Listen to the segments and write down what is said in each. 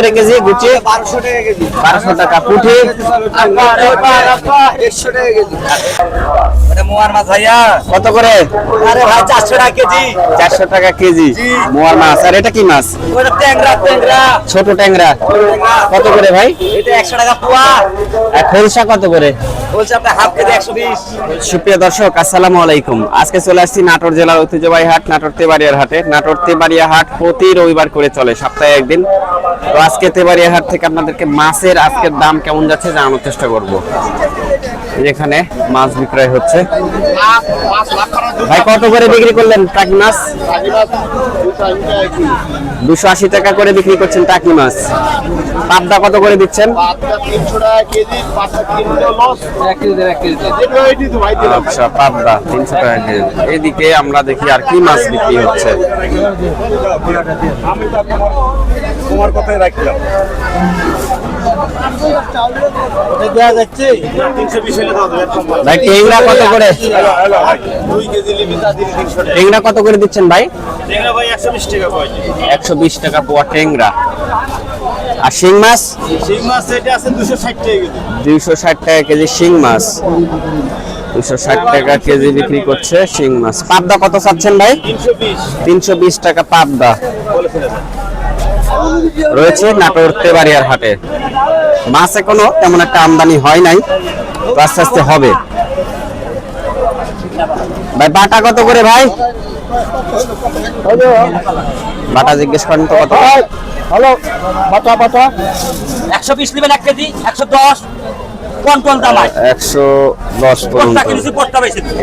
করে KG Gucci বারোশো টাকা কেজি বারোশো টাকা পুঁটি। দেড়শো টাকা কেজি মোয়ার মাছ ভাইয়া কত করে? আরে ভাই চারশো টাকা কেজি। চারশো টাকা কেজি। মোয়ার মাছ। আর এটা কি মাছ? ট্যাংরা ট্যাংরা। ছোট ট্যাংরা। কত করে ভাই? এটা একশো টাকা পোয়া। আর খলসা কত করে? সুপ্রিয় দর্শক আসসালামু আলাইকুম। আজকে চলে আসছি নাটোর জেলার ঐতিহ্যবাহী হাট নাটোর তেবাড়িয়ার হাটে। নাটোর তেবাড়িয়া হাট প্রতি রবিবার করে চলে। সপ্তাহে একদিন তো আজকে তেবাড়িয়া হাট থেকে আপনাদেরকে মাছের আজকের দাম কেমন যাচ্ছে জানানোর চেষ্টা করব। এখানে মাছ বিক্রয় হচ্ছে। ভাই, কত করে বিক্রি করলেন টাকি মাছ? দুশো আশি টাকা করে বিক্রি করছেন টাকি মাছ। পাবদা কত করে দিচ্ছেন? আচ্ছা পাবদা তিনশো টাকা কেজি। এদিকে আমরা দেখি আর কি মাছ বিক্রি হচ্ছে। তোমার কথাই রাখলাম। দুশো ষাট টাকা কেজি মাছ। দুইশো ষাট টাকা কেজি বিক্রি করছে শিং মাছ। পাবদা কত চাচ্ছেন ভাই? তিনশো বিশ টাকা পাবদা। রয়েছে, নাটোর তেবাড়িয়ার হাটে। মাছ এখনও তেমন একটা আমদানি হয় নাই আস্তে আস্তে হবে। ভাই, বাটা কত করে ভাই? বাটা জিজ্ঞেস করেন তো কত? Hello Bata Bata. একশো পিস নেবেন এক কেজি, একশো দশ। কোন কোন দাম আছে 110 পর্যন্ত।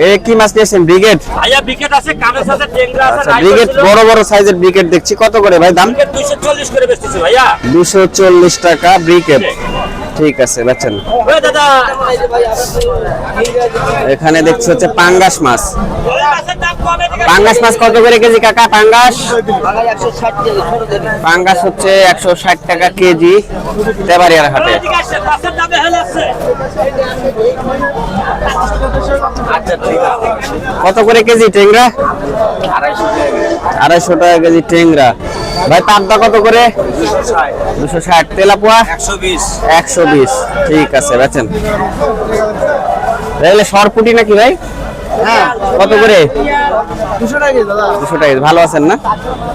এ কি মাছ নিয়েছেন ব্রিগেড? ভাইয়া ব্রিগেড আছে কানেস আছে টেংরা আছে আচ্ছা ব্রিগেড বড় বড় সাইজের ব্রিগেড দেখছি। কত করে ভাই দাম? বিকেট দুইশো চল্লিশ করে বেচতেছি ভাইয়া। দুশো চল্লিশ টাকা ব্রিগেড। ঠিক আছে বেচেন। এখানে দেখছি হচ্ছে পাঙ্গাস মাছ। পাঙ্গাস মাছ কত করে কেজি, কাকা? পাঙ্গাস? পাঙ্গাস হচ্ছে একশো ষাট টাকা কেজি, তেবাড়িয়ার হাটে। কত করে কেজি টেংরা আড়াইশো টাকা কেজি টেংরা ভাই, পাবদা কত করে? দুশো ষাট। তেলাপুয়া? একশো বিশ। ঠিক আছে, বেচেন। সরপুটি নাকি ভাই? হ্যাঁ কত করে? দুশো টাকা দাদা। দুশো টাকা ভালো আছেন না?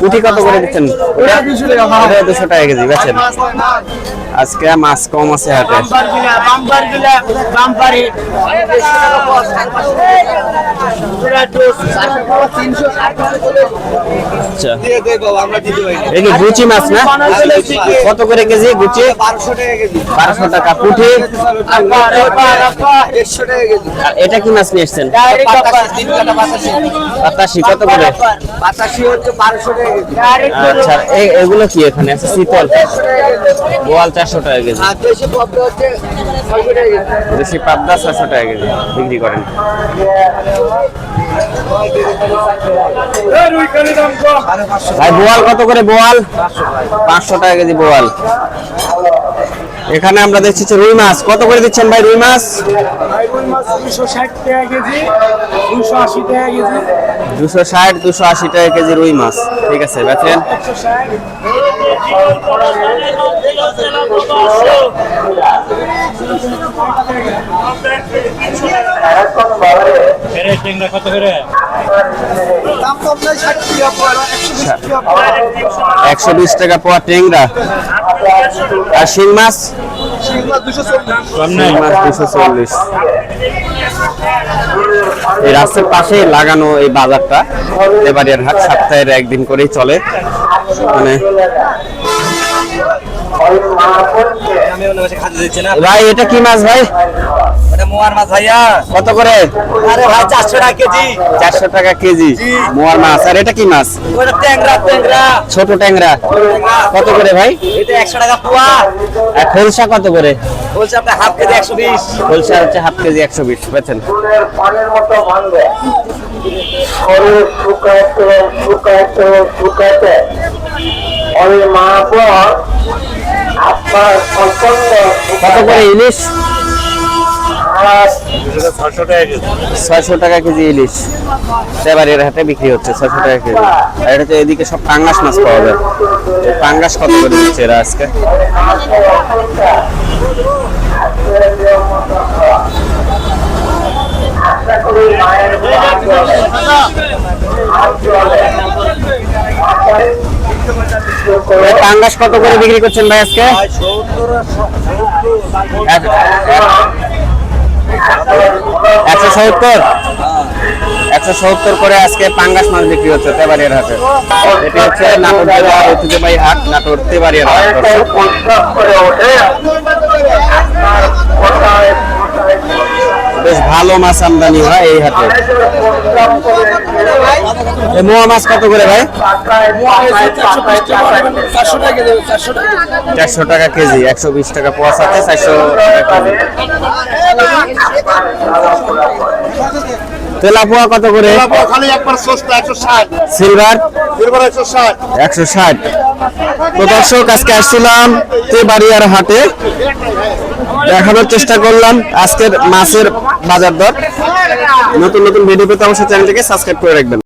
পুঁটি কত করে দিচ্ছেন? ওটা 200 টাকা, দুশো কেজি বেচেন আজকে মাছ কম আছে হাটে। আচ্ছা। গুচি মাছ না? কত করে কেজি গুচি? বারোশো টাকা কেজি। বারোশো টাকা পুঁটি। এটা কি মাছ নিয়ে এসছেন? পাতাশি, তিন কাটা পাতাশি। বাতাসি কত করে? পাতাশি হচ্ছে বারোশো টাকা আচ্ছা এগুলো কি এখানে? আছে শীতল বোয়াল চারশো টাকা কেজি। দেশি পাবদা ছশো টাকা কেজি। বিক্রি করেন। ভাই বোয়াল কত করে বোয়াল? পাঁচশো টাকা কেজি বোয়াল। এখানে আমরা দেখছি রুই মাছ। কত করে দিচ্ছেন ভাই রুই মাছ? দুশো ষাট টাকা কেজি দুশো আশি টাকা কেজি। দুশো ষাট দুশো আশি টাকা কেজি রুই মাছ। ঠিক আছে বেচেন। একশো বিশ টাকা পোয়া টেংরা। আর শিং মাছ? চল্লিশ। এই রাস্তার পাশে লাগানো এই বাজারটা এবারের হাট সপ্তাহের একদিন করেই চলে। মানে ভাই এটা কি মাছ ভাই? মোয়ার মাছ ভাইয়া। কত করে? আরে ভাই টাকা কেজি। চারশো টাকা কেজি মোয়ার মাছ। আর এটা কি মাছ? ওটা ট্যাংরা ট্যাংরা। ছোট ট্যাংরা। কত করে ভাই? এটা একশো টাকা পোয়া। আর খলসা কত করে? বলছে আপনার হাফ কেজি একশো বিশ। খলসা হচ্ছে হাফ কেজি একশো বিশ বেছেন মতো ভাঙবে। শরীর শুকাইতে শুকাইতে শুকাইতে ওই মা পর আপনার সম্পন্ন কত করে ইলিশ? ছয়শো টাকা কেজি। ইলিশ। তেবাড়িয়ার হাটে বিক্রি হচ্ছে ছয়শো টাকা কেজি। আর এটা হচ্ছে এদিকে সব পাঙ্গাস মাছ পাওয়া যায়। পাঙ্গাস কত করে দিচ্ছে এরা আজকে? পাঙ্গাস কত করে বিক্রি করছেন ভাই আজকে? একশো সত্তর? একশো সত্তর করে আজকে পাঙ্গাস মাছ বিক্রি হচ্ছে তেবাড়িয়ার হাটে। এটি হচ্ছে নাটোর জেলার ঐতিহ্যবাহী হাট, নাটোর তেবাড়িয়ার হাট দর্শক। প্রস্তাব করে ওঠে আপনার কোথায় কোথায় বেশ ভালো মাছ আমদানি হয় এই হাটে। মোয়া মাছ কত করে ভাই? চারশো টাকা কেজি একশো বিশ টাকা পোয়া সাথে চারশো তেলাপোয়া কত করে? সিলভার একশো ষাট। একশো ষাট। তো দর্শক আজকে আসছিলাম তেবাড়িয়ার হাটে। দেখানোর চেষ্টা করলাম আজকের মাছের বাজার দর। নতুন নতুন ভিডিও পেতে অবশ্যই চ্যানেলটিকে সাবস্ক্রাইব করে রাখবেন।